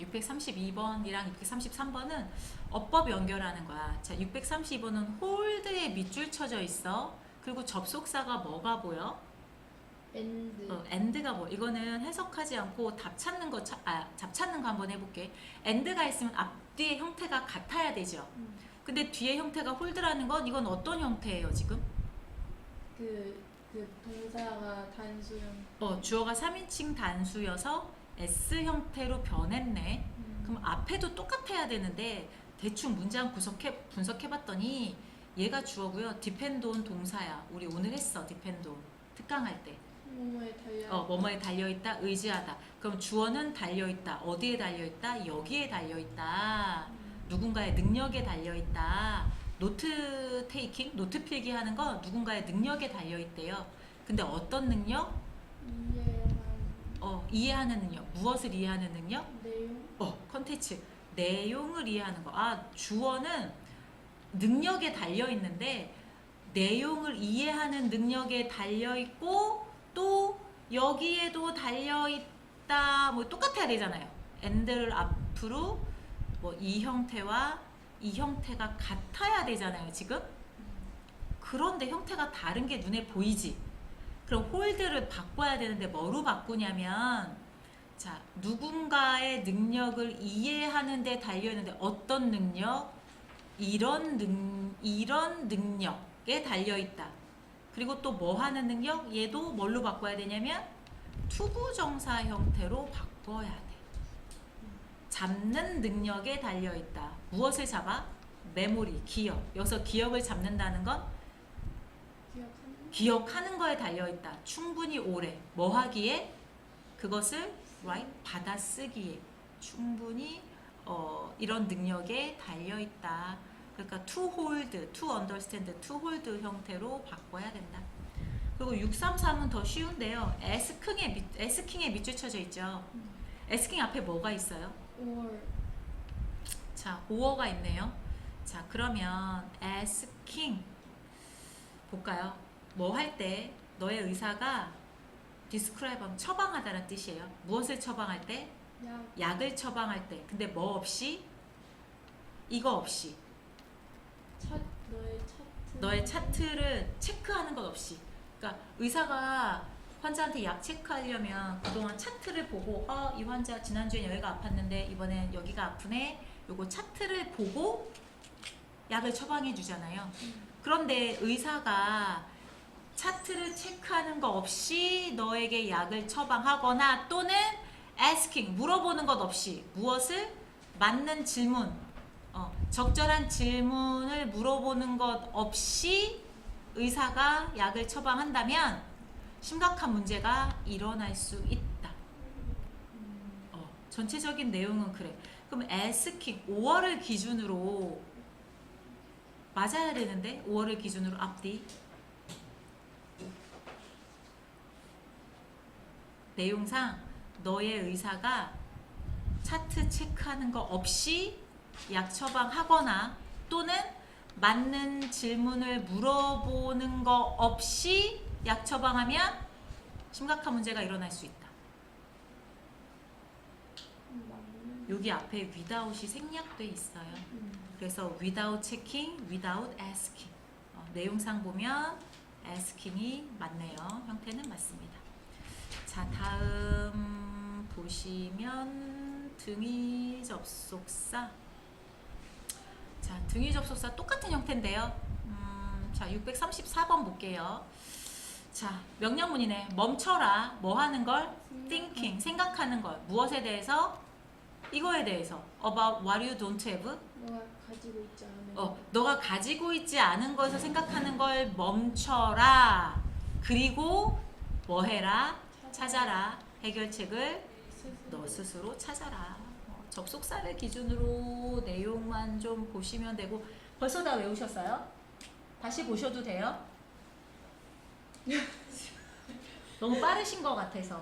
632번이랑 633번은 어법 연결하는 거야. 자, 632번은 홀드에 밑줄 쳐져 있어. 그리고 접속사가 뭐가 보여? 엔드 어, end가 뭐? 이거는 해석하지 않고 답 찾는 거, 차, 아, 답 찾는 거 한번 해볼게. end가 있으면 앞뒤의 형태가 같아야 되죠. 음, 근데 뒤에 형태가 홀드라는 건 이건 어떤 형태예요, 지금? 그, 그 동사가 단수형 어, 주어가 3인칭 단수여서 S 형태로 변했네. 음, 그럼 앞에도 똑같아야 되는데 대충 문장 분석해 분석해봤더니 얘가 주어고요. 디펜돈 동사야. 우리 오늘 했어. 디펜돈 특강할 때. 뭐뭐에 달려 어, 뭐뭐에 달려 있다. 의지하다. 그럼 주어는 달려 있다. 어디에 달려 있다? 여기에 달려 있다. 음, 누군가의 능력에 달려 있다. 노트 테이킹, 노트 필기하는 거 누군가의 능력에 달려 있대요. 근데 어떤 능력? 이해한 어, 이해하는 능력. 무엇을 이해하는 능력? 내용 어, 컨텐츠. 내용을 이해하는 거. 아, 주어는 능력에 달려 있는데 내용을 이해하는 능력에 달려 있고 또 여기에도 달려 있다. 뭐 똑같아야 되잖아요. 엔드를 앞으로 뭐 이 형태와 이 형태가 같아야 되잖아요, 지금. 그런데 형태가 다른 게 눈에 보이지. 그럼 홀드를 바꿔야 되는데 뭐로 바꾸냐면 자, 누군가의 능력을 이해하는 데 달려 있는데 어떤 능력? 이런 능 이런 능력에 달려 있다. 그리고 또 뭐 하는 능력? 얘도 뭘로 바꿔야 되냐면 투부 정사 형태로 바꿔야 돼. 잡는 능력에 달려 있다. 무엇을 잡아? 메모리, 기억. 여기서 기억을 잡는다는 건 기억하는 거에 달려 있다. 충분히 오래. 뭐 하기에? 그것을 right 받아쓰기에 충분히 어, 이런 능력에 달려 있다. 그러니까 to hold, to understand, to hold 형태로 바꿔야 된다. 그리고 633은 더 쉬운데요. asking 밑 asking에 밑줄 쳐져 있죠. 음. asking 앞에 뭐가 있어요? or 자, 오어가 있네요. 자, 그러면 asking 볼까요? 뭐 할 때 너의 의사가 describe 하면 처방하다는 뜻이에요. 무엇을 처방할 때? 약 약을 처방할 때. 근데 뭐 없이? 이거 없이. 차, 너의 차트 너의 차트를 체크하는 것 없이. 그러니까 의사가 환자한테 약 체크하려면 그동안 차트를 보고 어, 이 환자 지난주엔 여기가 아팠는데 이번엔 여기가 아프네. 요거 차트를 보고 약을 처방해 주잖아요. 음, 그런데 의사가 차트를 체크하는 거 없이 너에게 약을 처방하거나 또는 asking 물어보는 것 없이 무엇을 맞는 질문 어, 적절한 질문을 물어보는 것 없이 의사가 약을 처방한다면 심각한 문제가 일어날 수 있다. 음, 어, 전체적인 내용은 그래. 그럼 asking 5월을 기준으로 맞아야 되는데 5월을 기준으로 앞뒤 내용상 너의 의사가 차트 체크하는 거 없이 약 처방하거나 또는 맞는 질문을 물어보는 거 없이 약 처방하면 심각한 문제가 일어날 수 있다. 여기 앞에 without이 생략돼 있어요. 음, 그래서 without checking, without asking. 어, 내용상 보면 asking이 맞네요. 형태는 맞습니다. 자, 다음 보시면 등위 접속사. 자, 등위 접속사 똑같은 형태인데요. 음, 자, 634번 볼게요. 자, 명령문이네. 멈춰라. 뭐 하는 걸? thinking. 생각하는 걸. 무엇에 대해서? 이거에 대해서. about what you don't have. 너가 가지고 있지 않은 어, 너가 가지고 있지 않은 것을 생각하는 걸 멈춰라. 그리고 뭐 해라? 찾아라. 해결책을 너 스스로 찾아라. 어, 접속사를 기준으로 내용만 좀 보시면 되고 벌써 다 외우셨어요? 다시 보셔도 돼요? 너무 빠르신 것 같아서.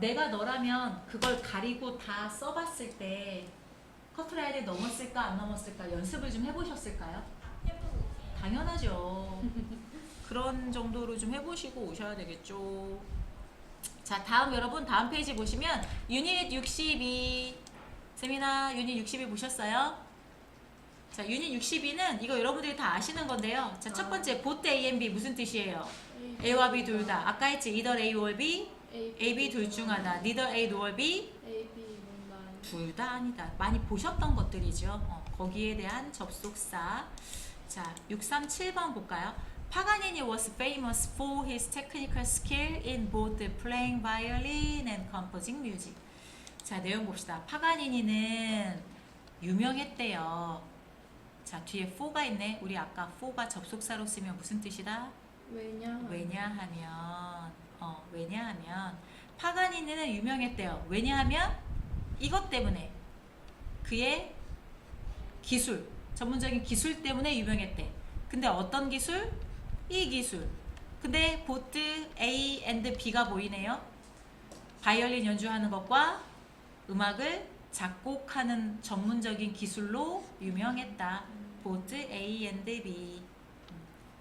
내가 너라면 그걸 가리고 다 써봤을 때 커트라인을 넘었을까 안 넘었을까 연습을 좀 해보셨을까요? 당연하죠. 그런 정도로 좀 해보시고 오셔야 되겠죠. 자, 다음 여러분 다음 페이지 보시면 유닛 62 세미나 유닛 62 보셨어요? 자, 유닛 62는 이거 여러분들이 다 아시는 건데요. 자, 첫 번째 보트 A and B 무슨 뜻이에요? A와 B 둘 다. 아까 했지 either A or B, A, B 둘 중 하나. neither A nor B 둘 다 아니다. 많이 보셨던 것들이죠. 어, 거기에 대한 접속사. 자, 637번 볼까요? 파가니니 was famous for his technical skill in both playing violin and composing music. 자, 내용 봅시다. 파가니니는 유명했대요. 자, 뒤에 for가 있네. 우리 아까 for가 접속사로 쓰면 무슨 뜻이다? 왜냐 왜냐하면 어 왜냐하면 파가니니는 유명했대요. 왜냐하면 이것 때문에 그의 기술 전문적인 기술 때문에 유명했대. 근데 어떤 기술? 이 기술. 근데 보트 A and B가 보이네요. 바이올린 연주하는 것과 음악을 작곡하는 전문적인 기술로 유명했다. 보트 A and B.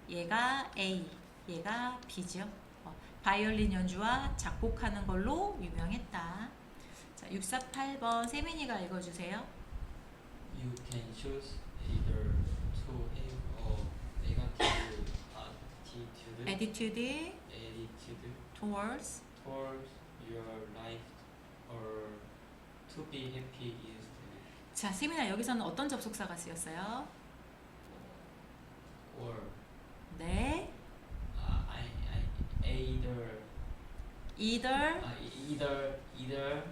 얘가 A, 얘가 B죠. 어, 바이올린 연주와 작곡하는 걸로 유명했다. 자, 648번 세민이가 읽어주세요. You can choose either to have a negative attitude, Attitude towards towards your life, or to be happy instead. 자, 세민아 여기서는 어떤 접속사가 쓰였어요? Or 네. uh, I, I either either uh, either either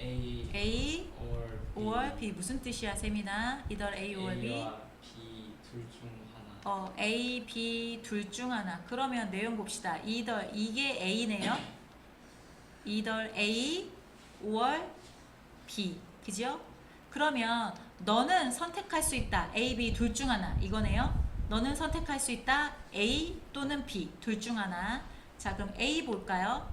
A A or B, or B 무슨 뜻이야, 세민아? either A or B? A와 B 둘중 하나. 어, A, B 둘 중 하나. 그러면 내용 봅시다. either 이게 A네요. either A or B. 그죠? 그러면 너는 선택할 수 있다. A, B 둘 중 하나. 이거네요. 너는 선택할 수 있다. A 또는 B 둘 중 하나. 자, 그럼 A 볼까요?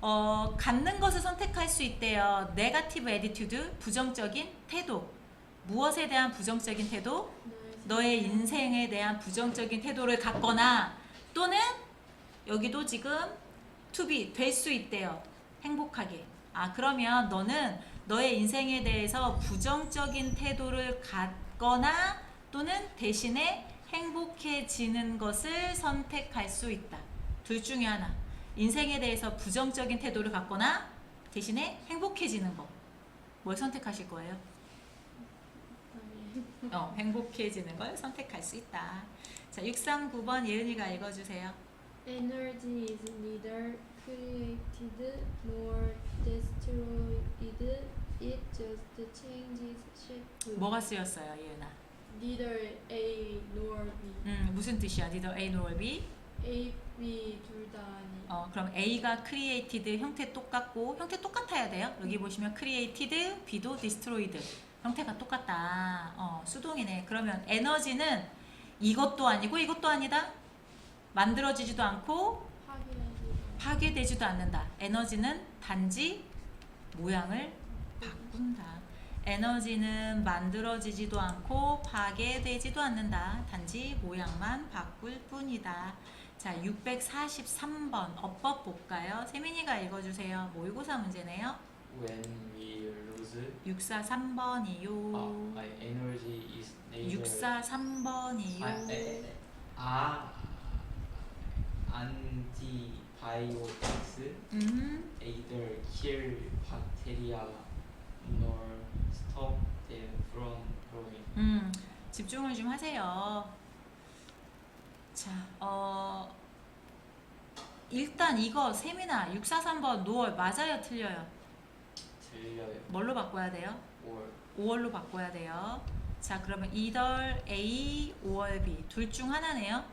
어, 갖는 것을 선택할 수 있대요. 네가티브 에디튜드, 부정적인 태도. 무엇에 대한 부정적인 태도? 너의 인생에 대한 부정적인 태도를 갖거나 또는 여기도 지금 be 될수 있대요. 행복하게. 아, 그러면 너는 너의 인생에 대해서 부정적인 태도를 갖거나 또는 대신에 행복해지는 것을 선택할 수 있다. 둘 중에 하나. 인생에 대해서 부정적인 태도를 갖거나 대신에 행복해지는 거. 뭘 선택하실 거예요? 어, 행복해지는 걸 선택할 수 있다. 자, 639번 예은이가 읽어주세요. Energy is neither created nor destroyed. It just changes shape. 뭐가 쓰였어요, 예은아? Neither A nor B. 음, 무슨 뜻이야? neither A nor B? A, B 둘 다 아니. 어, 그럼 A가 created 형태 똑같고 형태 똑같아야 돼요. 여기 보시면 created, B도 destroyed 형태가 똑같다. 어, 수동이네. 그러면 에너지는 이것도 아니고 이것도 아니다. 만들어지지도 않고. 파괴되지도 않는다. 에너지는 단지 모양을 바꾼다. 에너지는 만들어지지도 않고 파괴되지도 않는다. 단지 모양만 바꿀 뿐이다. 자, 643번 어법 볼까요? 세민이가 읽어주세요. 모의고사 문제네요. When we lose, 643번이요. uh, my energy is neither 643번이요. 아, 에, 에, 아 antibiotics 음, either kill bacteria nor stop them from growing. 음, 집중을 좀 하세요. 자, 어, 일단 이거 세미나 643번 노월 맞아요, 틀려요? 들려요. 뭘로 바꿔야 돼요? or 5월로 바꿔야 돼요. 자, 그러면 either A, 5월 B 둘 중 하나네요.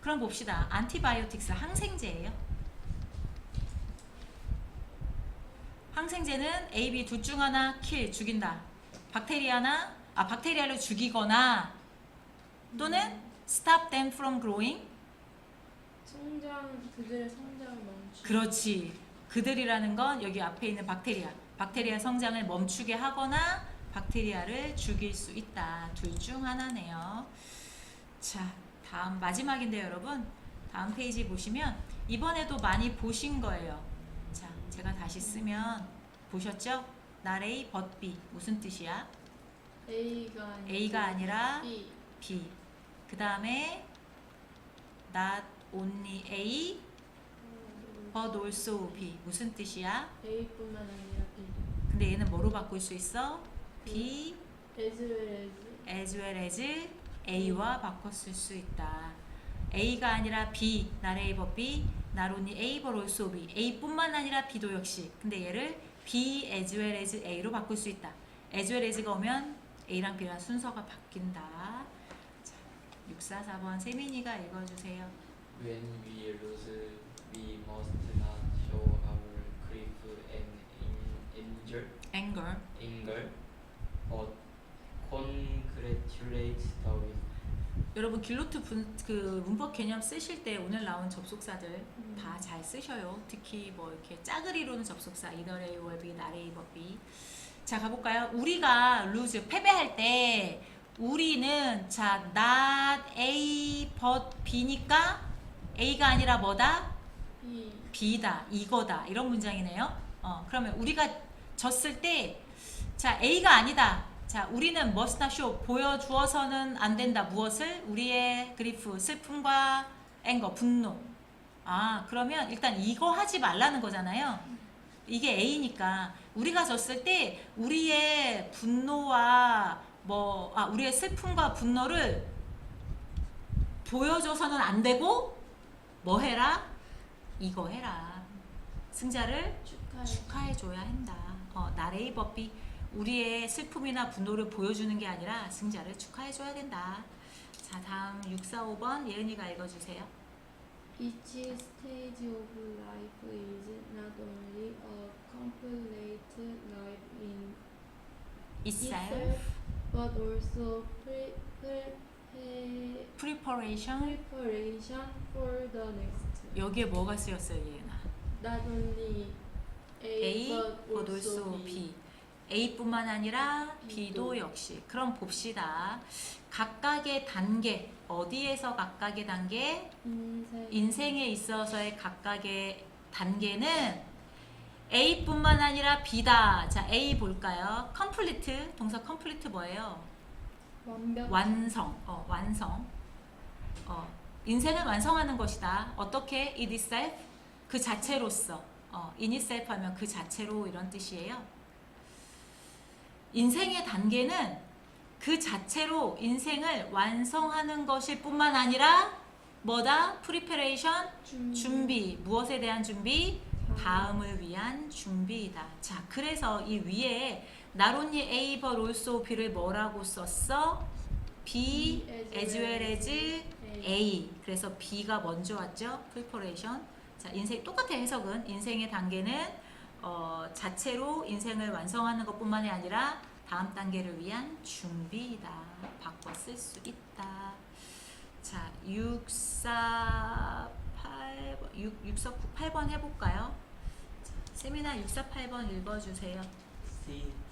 그럼 봅시다. 안티바이오틱스 항생제예요. 항생제는 A, B 둘 중 하나 킬 죽인다. 박테리아나 아 박테리아를 죽이거나 또는 stop them from growing 성장 그들의 성장을 멈추. 그렇지. 그들이라는 건 여기 앞에 있는 박테리아. 박테리아 성장을 멈추게 하거나 박테리아를 죽일 수 있다. 둘 중 하나네요. 자, 다음 마지막인데요, 여러분. 다음 페이지 보시면 이번에도 많이 보신 거예요. 자, 제가 다시 쓰면 보셨죠? but B 무슨 뜻이야? A가 아니라 A가 아니라 B. B. 그 다음에 not only A but also B 무슨 뜻이야? A뿐만 아니라. 근데 얘는 뭐로 바꿀 수 있어? B as well as as well as A와 바꿨을 수 있다. A가 아니라 B, but B, only A also B. A뿐만 아니라 B도 역시. 근데 얘를 B as well as A로 바꿀 수 있다. as well as가 오면 A랑 B랑 순서가 바뀐다. 자, 644번 세민이가 읽어주세요. When we lose, we must anger. anger, but congratulate the win. 여러분 길로트 분, 그 문법 개념 쓰실 때 오늘 나온 접속사들 음. 다잘 쓰셔요. 특히 뭐 이렇게 이루는 접속사 either A or B, not A but B. 자 가볼까요? 우리가 lose 패배할 때 우리는 자 not A but B니까 A가 아니라 뭐다? B. B다 이거다 이런 문장이네요. 어 그러면 우리가 졌을 때 자 A가 아니다. 자 우리는 show 보여주어서는 안 된다. 무엇을 우리의 그리프 슬픔과 앵거 분노. 아 그러면 일단 이거 하지 말라는 거잖아요. 이게 A니까 우리가 졌을 때 우리의 분노와 뭐 아 우리의 슬픔과 분노를 보여줘서는 안 되고 뭐 해라 이거 해라 승자를 축하해. 축하해 줘야 한다. 어, 나레이 법비 우리의 슬픔이나 분노를 보여주는 게 아니라 승자를 축하해 줘야 된다. 자 다음 645번 예은이가 읽어주세요. Each stage of life is not only a complete life in itself, itself, but also pre- pre- preparation preparation for the next. 여기에 뭐가 쓰였어요 예은아? Not only A, but also B. A뿐만 아니라 B도 B도. 역시. 그럼 봅시다. 각각의 단계 어디에서 각각의 단계? 인생. 인생에 있어서의 각각의 단계는 A뿐만 아니라 B다. 자, A 볼까요? complete. 동사 complete 뭐예요? 완벽. 완성. 어, 완성. 어, 인생을 완성하는 것이다. 어떻게? it itself 그 자체로서. 어, itself 하면 그 자체로 이런 뜻이에요. 인생의 단계는 그 자체로 인생을 완성하는 것일 뿐만 아니라 뭐다? preparation 준비. 준비. 무엇에 대한 준비? 다음을 위한 준비이다. 자, 그래서 이 위에 A but also B를 뭐라고 썼어? B as well as A. 그래서 B가 먼저 왔죠. preparation. 자, 인생 똑같아 해석은 인생의 단계는 어, 자체로 인생을 완성하는 것뿐만이 아니라 다음 단계를 위한 준비이다. 바꿔 쓸 수 있다. 자, 648번, 6, 648번 해볼까요? 자, 세미나 648번 읽어주세요.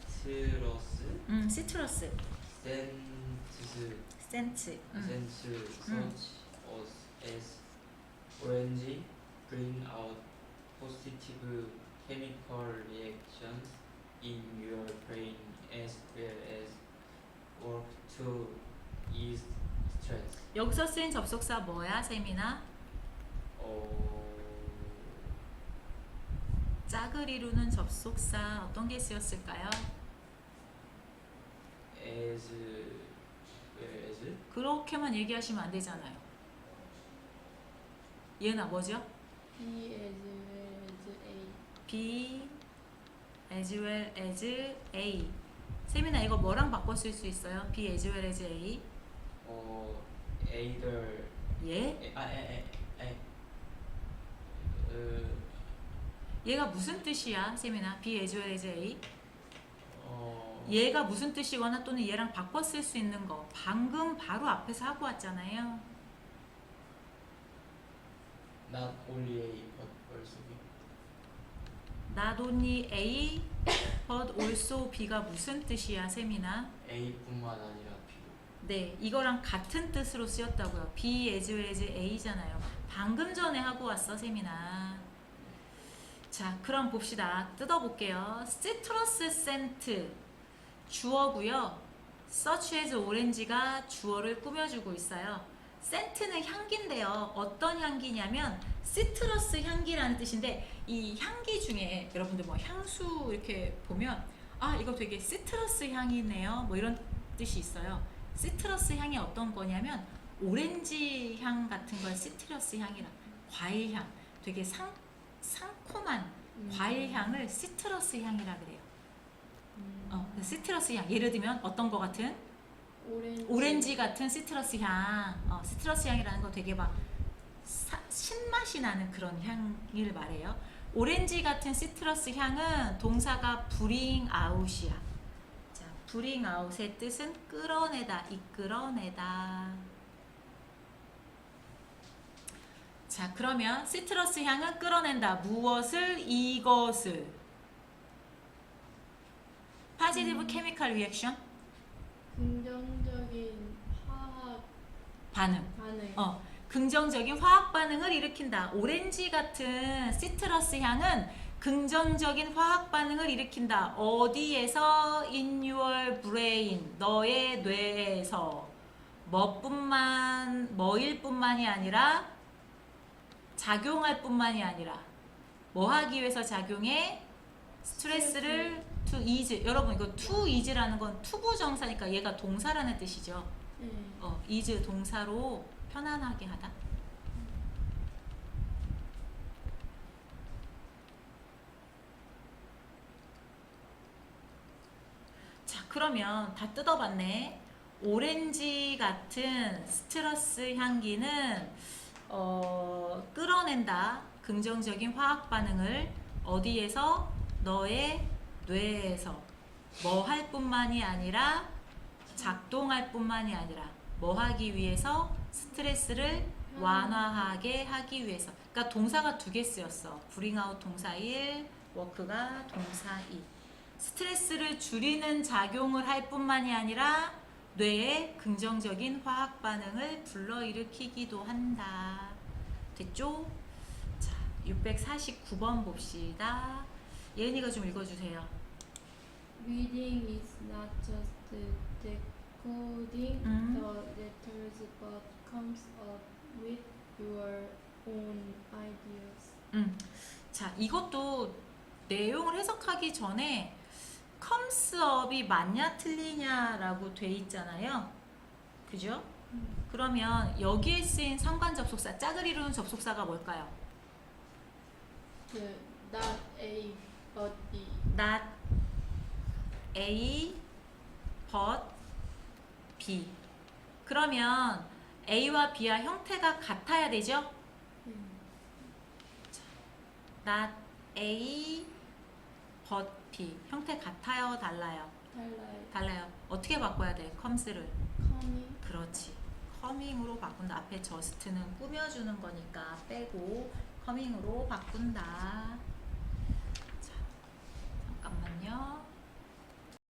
시트러스, 음, 시트러스, 센스. 음. 센스, as orange, bring out positive chemical reactions in your brain as well as work to ease stress. 여기서 쓰인 접속사 뭐야, 세미나? 어, 짝을 이루는 접속사 어떤 게 쓰였을까요? as well as 그렇게만 얘기하시면 안 되잖아요. 얘나 뭐죠? B as well as A. B as well as A. 세미나 이거 뭐랑 바꿔 쓸 수 있어요? B as well as A. 어, either 예? 아에 에에 어, 얘가 무슨 뜻이야, 세미나? B as well as A. 어, 얘가 무슨 뜻이거나 또는 얘랑 바꿔 쓸 수 있는 거. 방금 바로 앞에서 하고 왔잖아요. Not only A but also B. Not only A but also B가 무슨 뜻이야, 세미나? A뿐만 아니라 B도 네, 이거랑 같은 뜻으로 쓰였다고요. be as well as a잖아요. 방금 전에 하고 왔어, 세미나. 자, 그럼 봅시다. 뜯어볼게요. citrus scent 주어고요. such as 오렌지가 주어를 꾸며주고 있어요. Scent는 향기인데요. 어떤 향기냐면 시트러스 향기라는 뜻인데 이 향기 중에 여러분들 뭐 향수 이렇게 보면 아 이거 되게 시트러스 향이네요. 뭐 이런 뜻이 있어요. 시트러스 향이 어떤 거냐면 오렌지 향 같은 걸 시트러스 향이라 과일 향 되게 상 상콤한 음. 과일 향을 시트러스 향이라 그래요. 음. 어, 시트러스 향 예를 들면 어떤 거 같은 오렌지. 오렌지 같은 시트러스 향, 어, 시트러스 향이라는 거 되게 막 사- 신맛이 나는 그런 향을 말해요. 오렌지 같은 시트러스 향은 동사가 bring out이야. 자, bring out의 뜻은 끌어내다, 이끌어내다. 자, 그러면 시트러스 향은 끌어낸다. 무엇을? 이것을. positive 음. chemical reaction 긍정적인 화학 반응. 반응. 어, 긍정적인 화학 반응을 일으킨다. 오렌지 같은 시트러스 향은 긍정적인 화학 반응을 일으킨다. 어디에서 in your brain 너의 뇌에서 뭐뿐만 뭐일 뿐만이 아니라 작용할 뿐만이 아니라 뭐 하기 위해서 작용해 스트레스를 to ease 여러분 이거 to ease라는 건 투부 정사니까 얘가 동사라는 뜻이죠. 네. 어, is 동사로 편안하게 하다. 자, 그러면 다 뜯어봤네. 오렌지 같은 스트러스 향기는 어, 끌어낸다. 긍정적인 화학 반응을 어디에서 너의 뇌에서 뭐 할 뿐만이 아니라 작동할 뿐만이 아니라 뭐 하기 위해서 스트레스를 완화하게 하기 위해서. 그러니까 동사가 두 개 쓰였어. bring 동사 1, work가 동사 2. 스트레스를 줄이는 작용을 할 뿐만이 아니라 뇌에 긍정적인 화학 반응을 불러일으키기도 한다. 됐죠? 자, 649번 봅시다. 예은이가 좀 읽어주세요. Reading is not just decoding 음. the letters but comes up with your own ideas. 음. 자, 이것도 내용을 해석하기 전에 comes up이 맞냐 틀리냐라고 돼 있잖아요. 그죠? 음. 그러면 여기에 쓰인 상관 접속사, 짝을 이루는 접속사가 뭘까요? The not B. not A but B. 그러면 A와 B와 형태가 같아야 되죠? 음. not A but B. 형태 같아요, 달라요? 달라요. 달라요. 어떻게 바꿔야 돼? comes를. Coming. 그렇지. coming으로 바꾼다. 앞에 just는 꾸며주는 거니까 빼고 coming으로 바꾼다. 자, 잠깐만요.